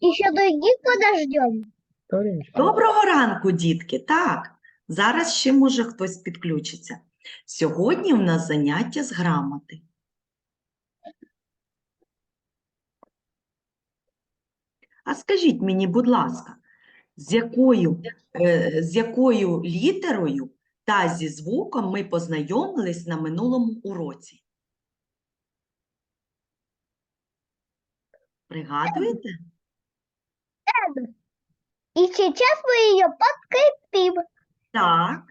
еще других подождем? Доброго ранку, дітки. Так, зараз ще може хтось підключиться. Сьогодні у нас заняття з грамоти. А скажіть мені, будь ласка, з якою, е, з якою літерою та зі звуком ми познайомились на минулому уроці? Пригадуєте? И сейчас мы ее подкрепим. Так,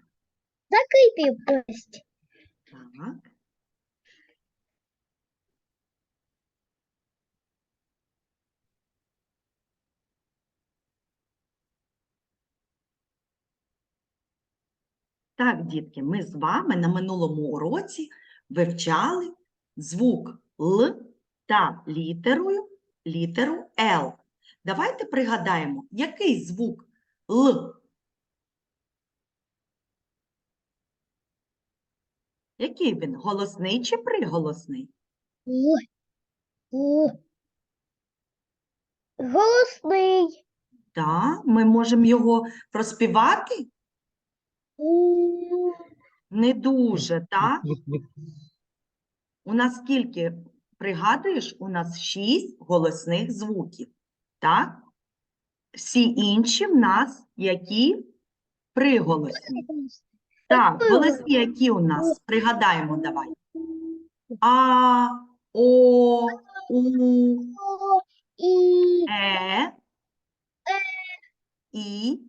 Закрепим, то есть. так. Так, дітки, ми з вами на минулому уроці вивчали звук Л та літерою, літеру Л. Давайте пригадаємо, який звук Л. Який він? Голосний чи приголосний? Л. Так, ми можемо його проспівати? Не дуже, так? У нас скільки, пригадуєш, у нас шість голосних звуків, так? Всі інші в нас які приголосні. Так, голосні які у нас? Пригадаємо давай. А, О, У, И. Е, І,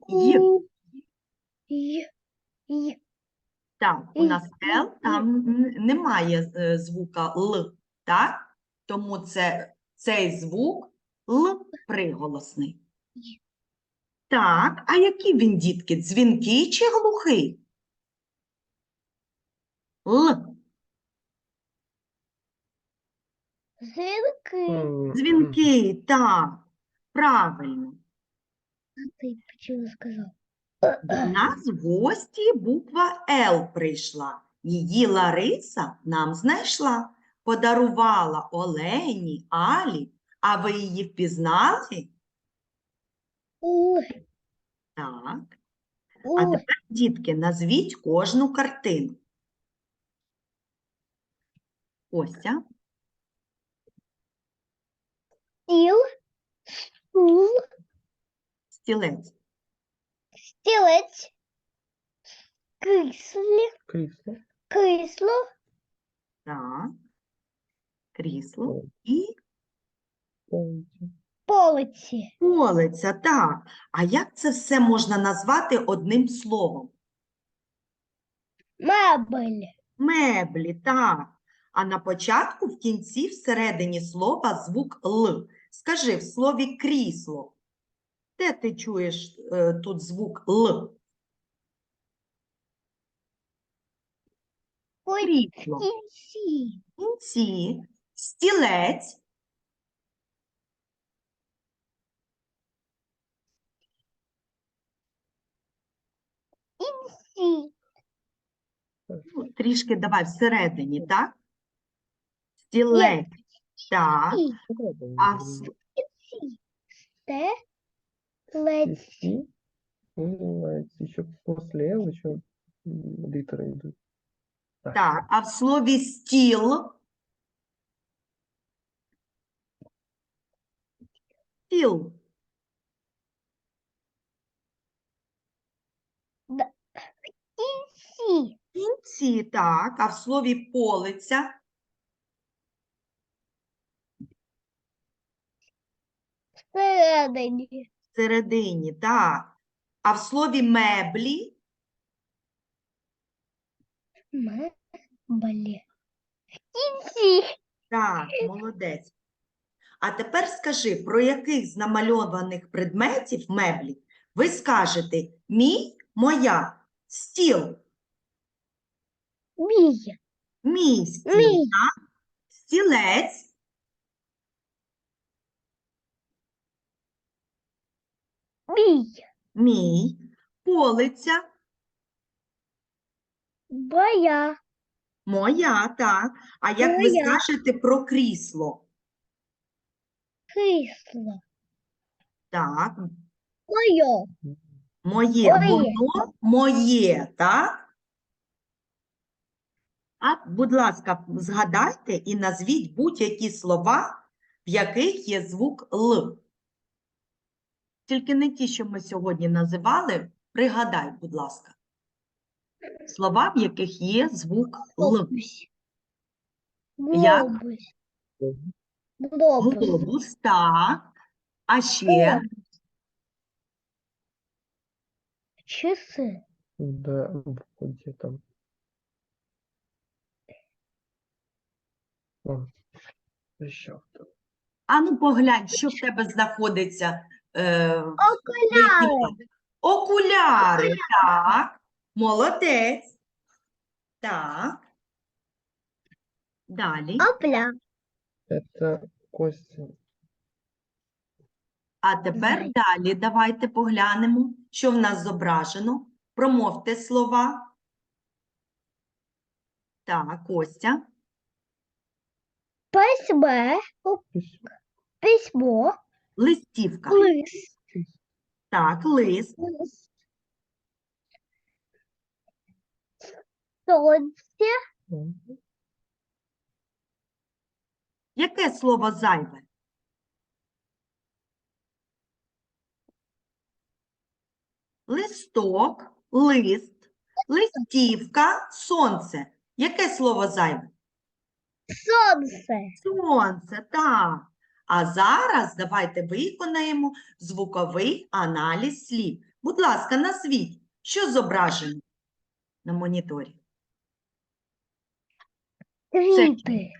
Й. Так, у нас Л, там немає е, звука Л, так? Тому це, цей звук Л приголосний. Так, а який він, дітки, дзвінкий чи глухий? Л, Звонки. дзвінкий, так, правильно. А ты почему сказал? До нас в гості буква Л прийшла. Її Лариса нам знайшла, подарувала Олені, Алі. А ви її впізнали? Так. А тепер, дітки, назвіть кожну картину. Ося, Стил. Стул. стілець, Стилец. Крысло. Крісло. Крысло. так, крісло і Полиці. Полиця. Так. А як це все можна назвати одним словом? Мебель. Меблі, так. А на початку, в кінці, всередині слова звук Л. Скажи в слові крісло. Де ти чуєш е, тут звук Л? Крісло. Кінці. В кінці, стілець, ну, трішки давай всередині, так? Стілець, так. А в с- Сі. Те. Лець. Сі. Еще после Л еще литеры идут. так, а в слові стіл. Стіл. В кінці, так, а в слові полиця. Всередині. Всередині, так. А в слові меблі, Меблі. Кінці. так, молодець. А тепер скажи, про яких з намальованих предметів меблі ви скажете мій, моя, стіл, Мій. мій стіл, Мій. так? Стілець, Мій. мій, полиця, Боя. моя, так. А як ви Моя. скажете про крісло? Крісло. Так, Моє. Моє, воно моє, так? А, будь ласка, згадайте і назвіть будь-які слова, в яких є звук Л. Тільки не ті, що ми сьогодні називали, пригадай, будь ласка. Слова, в яких є звук Л. Глобус. Як? Глобус. Глобус. Глобус, так. А ще Часи. Да, где там. О, еще там. А ну поглянь, що в тебе знаходиться. Е, в Окуляри. Окуляри, так. Молодець. Так. Далі. Опля. Это кости. А тепер далі давайте поглянемо, що в нас зображено. Промовте слова. Так, Костя. Письме. Письмо. Письмо. Листівка. Лист. Так, лист. Лист. Сонце. Яке слово зайве? Листок, лист, листівка, сонце. Яке слово зайве? Сонце. Сонце, так. А зараз давайте виконаємо звуковий аналіз слів. Будь ласка, назвіть, що зображено на моніторі? Квіти.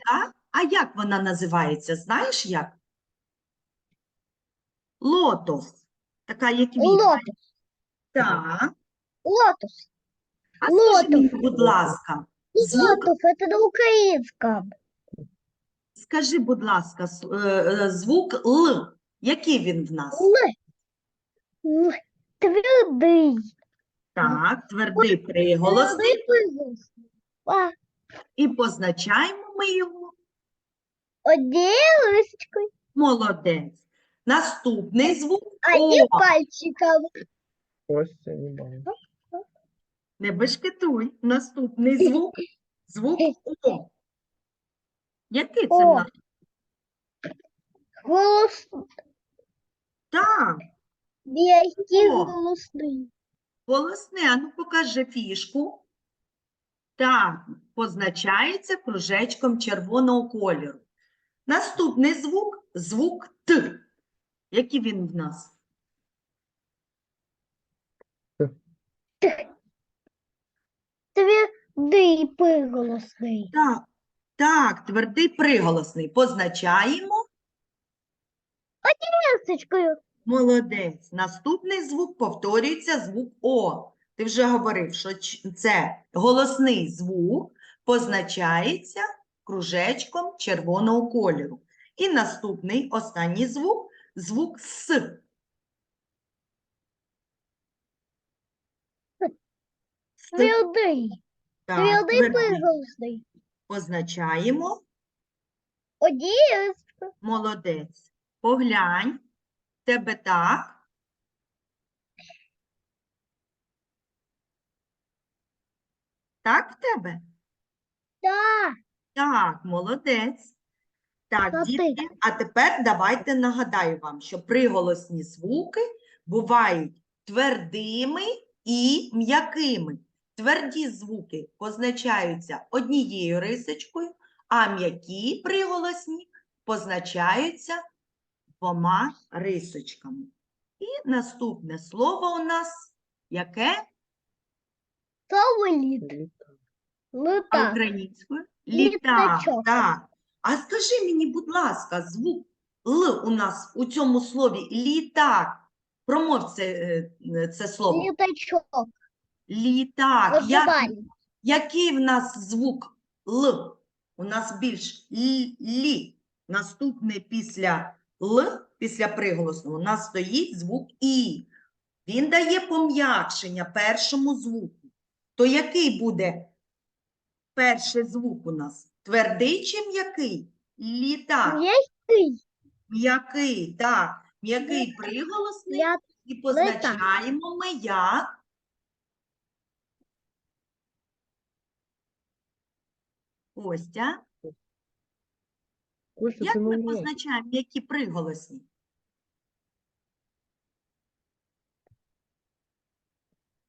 А як вона називається? Знаєш як? Лотос. Така як квітка. Лотос. Так. Лотос. А скажи мені, будь ласка, звук, Лотос. Это на украинском. скажи, будь ласка, с- е, е, звук Л. Який він в нас? Л. Л. Твердий. Так, твердий приголосний. А, І позначаємо ми його. однією Молодець. Наступний звук а не О. пальчиком. Кости не могу. Не бешкетуй. Наступний звук. Звук О. Який це О. Голос Так, м'який О. голосний. голосне. А ну покажи фішку. Так, позначається кружечком червоного кольору. Наступний звук звук Т. Який він в нас? Твердий приголосний. Так, так, твердий приголосний. Позначаємо. Лисичкою. Молодець. Наступний звук повторюється звук О. Ти вже говорив, що це голосний звук позначається кружечком червоного кольору. І наступний, останній звук звук С. С. Твердий. Так, Твердий твердий. приголосний. Позначаємо. Однією. Молодець. Поглянь. Тебе так. Так в тебе? Так. Так, молодець. Так, Молодець. дітки, а тепер давайте нагадаю вам, що приголосні звуки бувають твердими і м'якими. Тверді звуки позначаються однією рисочкою, а м'які приголосні позначаються двома рисочками. І наступне слово у нас яке? Соволіт. Лита. А Лита. українською? Літак. Літачок. Так. А скажи мені, будь ласка, звук Л у нас у цьому слові літак. Промов це, е, це слово. Літачок. Літак. Як, який в нас звук Л? У нас більш лі. Наступний після Л, після приголосного, у нас стоїть звук І. Він дає пом'якшення першому звуку. То який буде перший звук у нас? Твердий чи м'який? Літак. М'який. М'який, так. М'який приголосний і позначаємо ми як Костя. Костя, Як ми позначаємо м'які приголосні?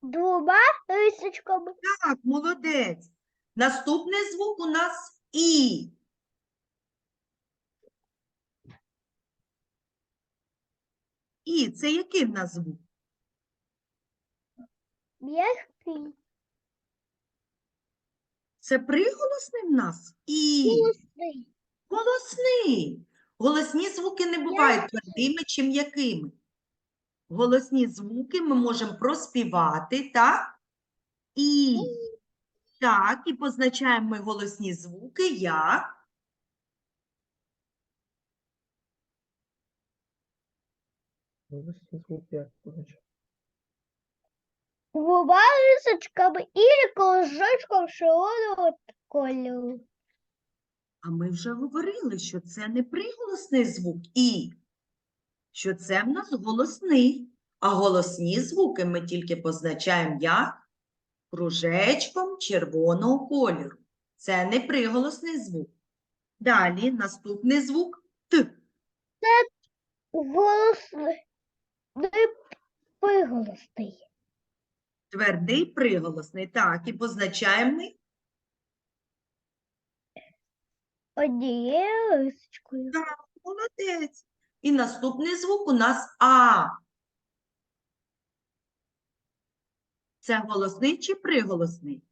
двома рисочками. Так, молодець. Наступний звук у нас І. І це який в нас звук? М'який. Це приголосний в нас? І. Вкусний. Голосний. Голосні звуки не бувають твердими чи м'якими. Голосні звуки ми можемо проспівати, так? І. Так, і позначаємо ми голосні звуки як Голосний звук як позначає? Двома рисочками і кружочком червоного кольору. А ми вже говорили, що це не приголосний звук І, що це в нас голосний. А голосні звуки ми тільки позначаємо як кружечком червоного кольору. Це не приголосний звук. Далі наступний звук Т. Це Голосний. Не приголосний. Твердий приголосний. Так, і позначаємо ми Однією рисочкою. молодець. І наступний звук у нас А. Це голосний чи приголосний?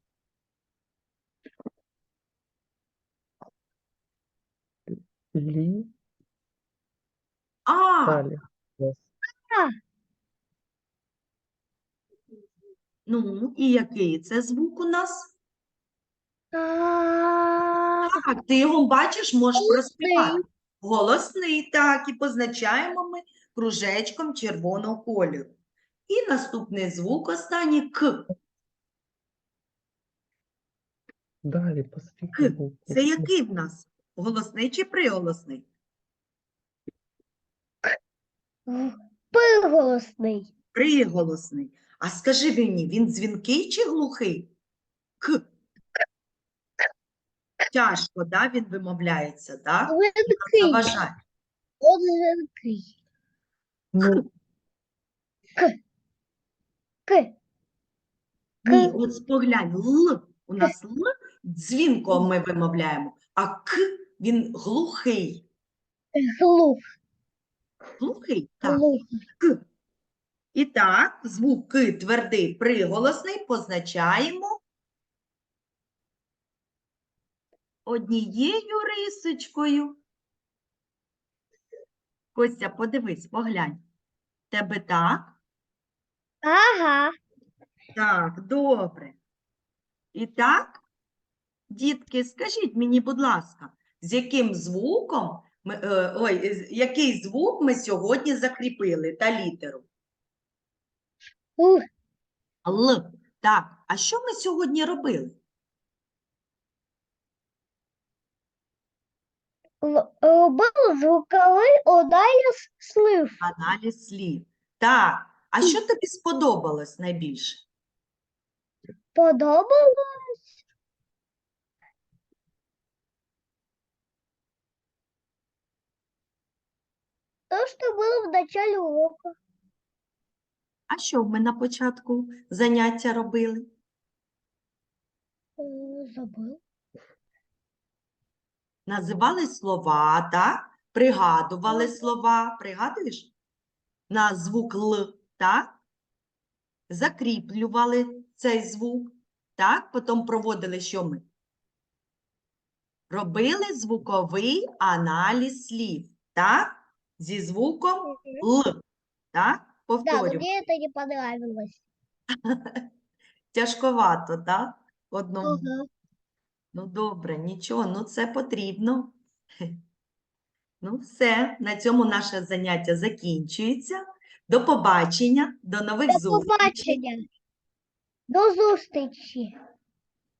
Лі, А. далі. Yes. Ну, і який це звук у нас? Так, ти його бачиш, можеш проспівати. Голосний. Так, і позначаємо ми кружечком червоного кольору. І наступний звук останній К. Далі К. Це який в нас? Голосний чи приголосний? Приголосний. Приголосний. А скажи мені, він дзвінкий чи глухий? К. Тяжко, да, він вимовляється, так? Дзвінкий. Заважає. Он. Ну, К. Ні, от поглянь, Л. У нас Л дзвінко ми вимовляємо, а К він глухий. Глух. Глухий, так. Глух. К. І так, звук твердий приголосний позначаємо однією рисочкою. Костя, подивись, поглянь. Тебе так? Ага. Так, добре. І так, дітки, скажіть мені, будь ласка, з яким звуком ми, е, ой, який звук ми сьогодні закріпили та літеру? Л. Л. Так, а що ми сьогодні робили? Робив звуковий аналіз слив. Аналіз слів. Так, а що тобі сподобалось найбільше? Подобалось? То, что было в начале урока. А що ми на початку заняття робили? Э, Забыл. Називали слова, так? Пригадували слова. Пригадуєш? На звук Л, так? Закріплювали цей звук, так? Потім проводили що ми? Робили звуковий аналіз слів, так? Зі звуком Л, так? Да, но Повторюю. мне это не понравилось. Тяжковато, так? Одному. Угу. Ну, добре, нічого, ну це потрібно. Ну, все, на цьому наше заняття закінчується. До побачення, до нових До зустрічей. побачення. До зустрічі.